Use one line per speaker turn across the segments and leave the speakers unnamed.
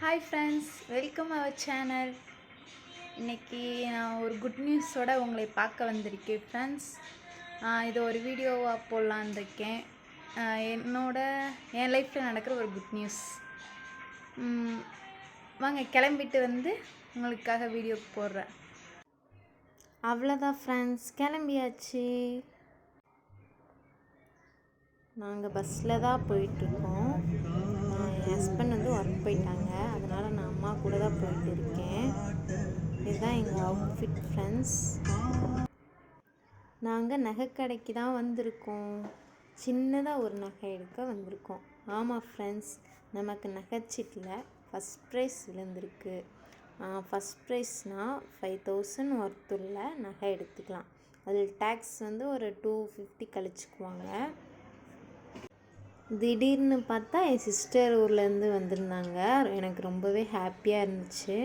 Hi friends welcome our channel இன்றைக்கி நான் ஒரு குட் நியூஸோட உங்களை பார்க்க வந்திருக்கேன் ஃப்ரெண்ட்ஸ் இது ஒரு வீடியோவாக போடலான் இருக்கேன். என்னோட என் லைஃப்பில் நடக்கிற ஒரு குட் நியூஸ் வாங்க கிளம்பிட்டு வந்து உங்களுக்காக வீடியோ போடுறேன். அவ்வளோதான் ஃப்ரெண்ட்ஸ் கிளம்பியாச்சு. நாங்கள் பஸ்ஸில் தான் போயிட்டுருக்கோம் ஹஸ்பண்ட் வந்து ஒர்க் போயிட்டாங்க. அதனால் நான் அம்மா கூட தான் போயிட்டு இருக்கேன். இதுதான் எங்கள் அவுட்ஃபிட் ஃப்ரெண்ட்ஸ் நாங்கள் நகைக்கடைக்கு தான் வந்திருக்கோம். சின்னதாக ஒரு நகை எடுக்க வந்திருக்கோம். ஆமாம் ஃப்ரெண்ட்ஸ் நமக்கு நகைச்சீட்டில் ஃபஸ்ட் ப்ரைஸ் விழுந்திருக்கு. ஃபஸ்ட் ப்ரைஸ்னால் ஃபைவ் தௌசண்ட் ஒர்த்துள்ள நகை எடுத்துக்கலாம். அதில் டேக்ஸ் வந்து ஒரு டூ ஃபிஃப்டி கழிச்சுக்குவாங்க. திடீர்னு பார்த்தா என் சிஸ்டர் ஊர்லேருந்து வந்திருந்தாங்க. எனக்கு ரொம்பவே ஹாப்பியாக இருந்துச்சு.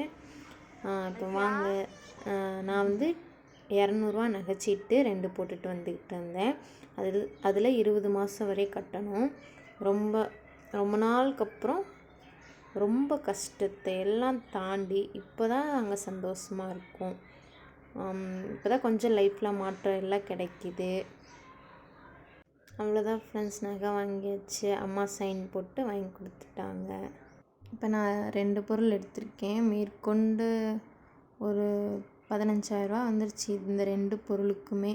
இப்போ வாங்க. நான் வந்து இரநூறுவா நகைச்சிட்டு ரெண்டு போட்டுட்டு வந்துக்கிட்டு இருந்தேன். அதில் அதில் இருபது மாதம் வரை கட்டணும். ரொம்ப ரொம்ப நாளுக்கு அப்புறம் ரொம்ப கஷ்டத்தை எல்லாம் தாண்டி இப்போ தான் நாங்கள் சந்தோஷமாக இருக்கோம். இப்போ தான் கொஞ்சம் லைஃப்பில் மாற்றம் எல்லாம் கிடைக்கிது. அவ்வளோதான் ஃப்ரெண்ட்ஸ் நகை வாங்கியாச்சு அம்மா சைன் போட்டு வாங்கி கொடுத்துட்டாங்க. இப்போ நான் ரெண்டு பொருள் எடுத்திருக்கேன். மேற்கொண்டு ஒரு பதினஞ்சாயிரரூவா வந்துருச்சு இந்த ரெண்டு பொருளுக்குமே.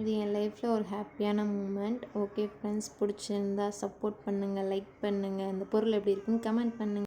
இது என் லைஃப்பில் ஒரு ஹாப்பியான மூமெண்ட் ஓகே ஃப்ரெண்ட்ஸ் பிடிச்சிருந்தா சப்போர்ட் பண்ணுங்கள் லைக் பண்ணுங்கள் இந்த பொருள் எப்படி இருக்குன்னு கமெண்ட் பண்ணுங்கள்